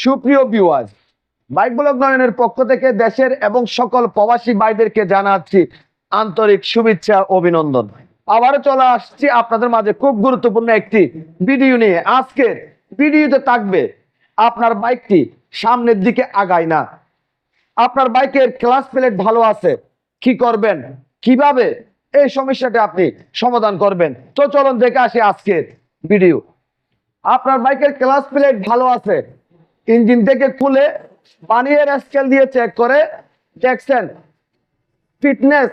সুপ্রিয় viewers bike blog নয়নের পক্ষ থেকে দেশের এবং সকল প্রবাসী ভাইদেরকে জানাচ্ছি আন্তরিক শুভেচ্ছা অভিনন্দন। আবারও চলে আসছি আপনাদের মাঝে খুব গুরুত্বপূর্ণ একটি ভিডিও নিয়ে। আজকের ভিডিওতে থাকবে, আপনার বাইকটি সামনের দিকে আগায় না। আপনার বাইকের ক্লাস প্লেট ভালো আছে, কি করবেন, কীভাবে, এই সমস্যাটা আপনি সমাধান করবেন। তো চলুন দেখে আসি আজকের ভিডিও আপনার বাইকের ক্লাস প্লেট ভালো আছে ইঞ্জিন থেকে খুলে বানিয়ে স্কেল দিয়ে চেক করে। দেখছেন ফিটনেস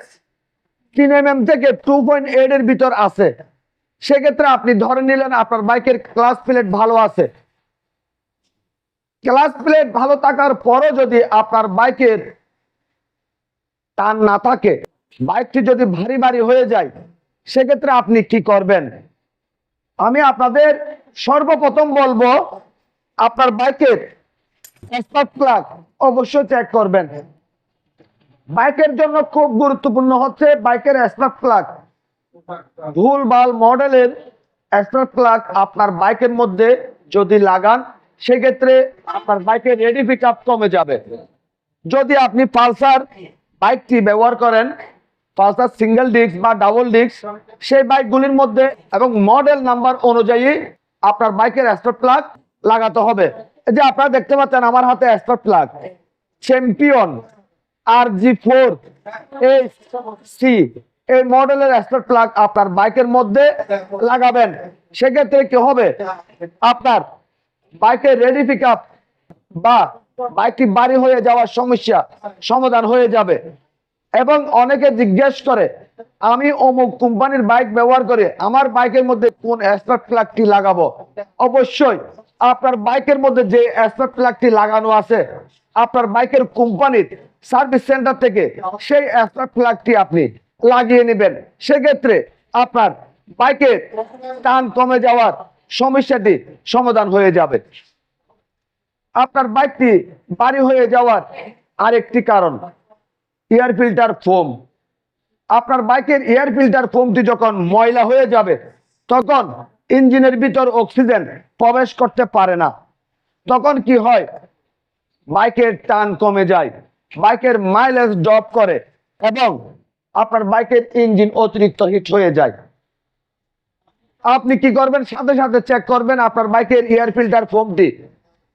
তিন এম এম থেকে টু পয়েন্ট এইট এর ভিতর আছে। সেক্ষেত্রে আপনি ধরে নিলেন আপনার বাইকের ক্লাস প্লেট ভালো আছে। ক্লাস প্লেট ভালো থাকার পরও যদি আপনার বাইকের টান না থাকে বাইকটি যদি ভারী ভারী হয়ে যায়, সেক্ষেত্রে আপনি কি করবেন? আমি আপনাদের সর্বপ্রথম বলব আপনার বাইকের স্পার্ক প্লাগ অবশ্যই চেক করবেন। বাইকের জন্য খুব গুরুত্বপূর্ণ হচ্ছে বাইকের স্পার্ক প্লাগ। ভুল ভালো মডেলের স্পার্ক প্লাগ আপনার বাইকের মধ্যে যদি লাগান, সেক্ষেত্রে আপনার বাইকের রেডি পিক কমে যাবে। যদি আপনি পালসার বাইকটি ব্যবহার করেন, পালসার সিঙ্গেল ডিস্ক বা ডাবল ডিস্ক সেই বাইকগুলির মধ্যে এবং মডেল নাম্বার অনুযায়ী আপনার বাইকের স্পট প্লাগ লাগাতে হবে। এই যে আপনারা দেখতে পাচ্ছেন, আমার হাতে spot plug Champion R G four C এই মডেলের স্পট প্লাগ আপনার বাইকের মধ্যে লাগাবেন। সেক্ষেত্রে কি হবে? আপনার বাইকের রেডি পিক আপ বা বাইকটি বাড়ি হয়ে যাওয়ার সমস্যা সমাধান হয়ে যাবে। এবং অনেকে জিজ্ঞেস করে, আমি অমুক কোম্পানির বাইক ব্যবহার করে আমার বাইকের মধ্যে কোন অ্যাসপেক্ট প্লাগটি লাগাবো? অবশ্যই। আপনার বাইকের মধ্যে যে অ্যাসপেক্ট প্লাগটি লাগানো আছে, আপনার বাইকের কোম্পানির সার্ভিস সেন্টার থেকে সেই অ্যাসপেক্ট প্লাগটি আপনি লাগিয়ে নেবেন। সেক্ষেত্রে আপনার বাইকের টান কমে যাওয়ার সমস্যাটি সমাধান হয়ে যাবে। আপনার বাইকটি বাড়ি হয়ে যাওয়ার আরেকটি কারণ এয়ার ফিল্টার ফোম আপনার বাইকের এয়ার ফিল্টার ফোমটি যখন ময়লা হয়ে যাবে, তখন ইঞ্জিনের ভিতর অক্সিজেন প্রবেশ করতে পারে না। তখন কি হয়? বাইকের টান কমে যায়, বাইকের মাইলেজ ড্রপ করে এবং আপনার বাইকের ইঞ্জিন অতিরিক্ত হিট হয়ে যায়। আপনি কি করবেন? সাথে সাথে চেক করবেন আপনার বাইকের এয়ার ফিল্টার ফোমটি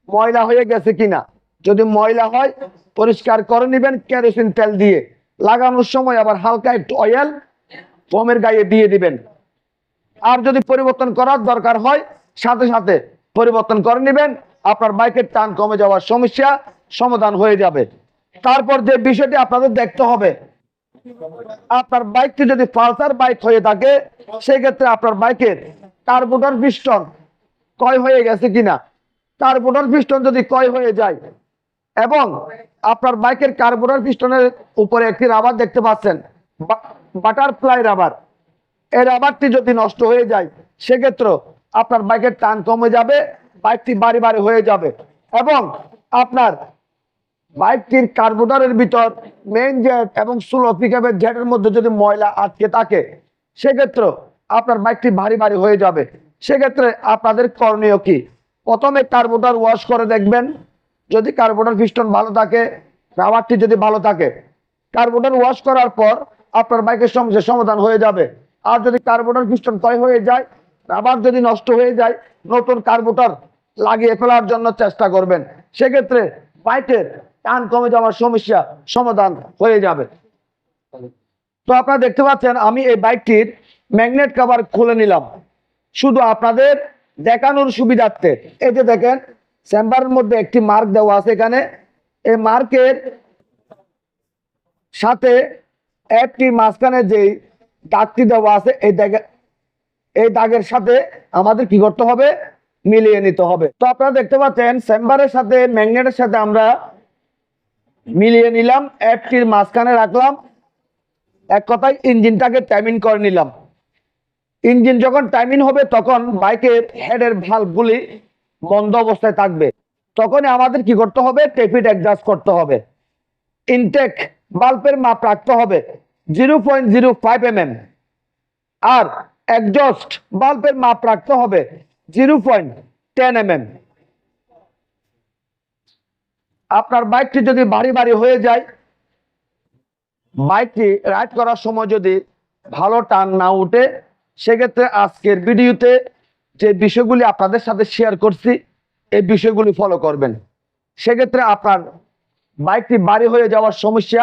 ময়লা হয়ে গেছে কিনা। যদি ময়লা হয়, পরিষ্কার করে নেবেন কেরোসিন তেল দিয়ে। লাগানোর সময় আবার হালকা একটু অয়েল ফোমের গায়ে দিয়ে দিবেন। আর যদি পরিবর্তন করার দরকার হয়, সাথে সাথে পরিবর্তন করে নেবেন। আপনার বাইকের টান কমে যাওয়ার সমস্যা সমাধান হয়ে যাবে। তারপর যে বিষয়টি আপনাদের দেখতে হবে, আপনার বাইকটি যদি পালসার বাইক হয়ে থাকে, সেক্ষেত্রে আপনার বাইকের কার্বোটার পিস্টন কয় হয়ে গেছে কিনা? কার্বোটার পিস্টন যদি কয় হয়ে যায় এবং আপনার বাইকের কার্বোটার পিস্টনের উপরে একটি রাবার দেখতে পাচ্ছেন বাটারফ্লাই রাবার। এই রাবারটি যদি নষ্ট হয়ে যায়, সেক্ষেত্রে আপনার বাইকের টান কমে যাবে, বাইকটি বাড়ি বাড়ি হয়ে যাবে এবং আপনার বাইকটির কার্বোটারের ভিতর মেইন জেট এবং স্লো পিকআপের জেটের মধ্যে যদি ময়লা আটকে থাকে, সেক্ষেত্রে আপনার বাইকটি ভারী ভারী হয়ে যাবে। সেক্ষেত্রে আপনাদের করণীয় কি? প্রথমে কার্বোটার ওয়াশ করে দেখবেন। যদি কার্বোটার পিস্টন ভালো থাকে রাবারটি যদি ভালো থাকে, কার্বোটার ওয়াশ করার পর আপনার বাইকের সমস্যা সমাধান হয়ে যাবে। আর যদি কার্বোটার পিস্টন ক্ষয় হয়ে যায়, আবার যদি নষ্ট হয়ে যায়, নতুন কার্বোটার লাগিয়ে ফেলার জন্য চেষ্টা করবেন। সেক্ষেত্রে বাইকের টান কমে যাওয়ার সমস্যা সমাধান হয়ে যাবে। তো আপনারা দেখতে পাচ্ছেন, আমি এই বাইকটির ম্যাগনেট কভার খুলে নিলাম। শুধু আপনাদের দেখানোর সুবিধার্থে। এই যে দেখেন, চেম্বারের মধ্যে একটি মার্ক দেওয়া আছে এখানে। এই মার্কের সাথে একটি মাঝখানে যে দাগটি দেওয়া আছে, এই দাগে, এই দাগের সাথে আমাদের কি করতে হবে? মিলিয়ে নিতে হবে। তো আপনারা দেখতে পাচ্ছেন, চেম্বারের সাথে, ম্যাগনেটের সাথে আমরা মিলিয়ে নিলাম, অ্যাপটির মাঝখানে রাখলাম। এক কথায় ইঞ্জিনটাকে টাইমিং করে নিলাম। ইঞ্জিন যখন টাইমিং হবে, তখন বাইকের হেডের ভালভগুলি বন্ধ অবস্থায় থাকবে। তখনই আমাদের কি করতে হবে? টেপিট অ্যাডজাস্ট করতে হবে। ইনটেক বাল্বের মাপ রাখতে হবে। Zero point zero five M M আর একজস্ট বাল্বের মাপ রাখতে হবে zero point ten M M আপনার বাইকটি যদি ভারী ভারী হয়ে যায় বাইকটি রাইড করার সময় যদি ভালো টান না উঠে, সেক্ষেত্রে আজকের ভিডিওতে যে বিষয়গুলি আপনাদের সাথে শেয়ার করছি, এই বিষয়গুলি ফলো করবেন। সেক্ষেত্রে আপনার বাইকটি ভারী হয়ে যাওয়ার সমস্যা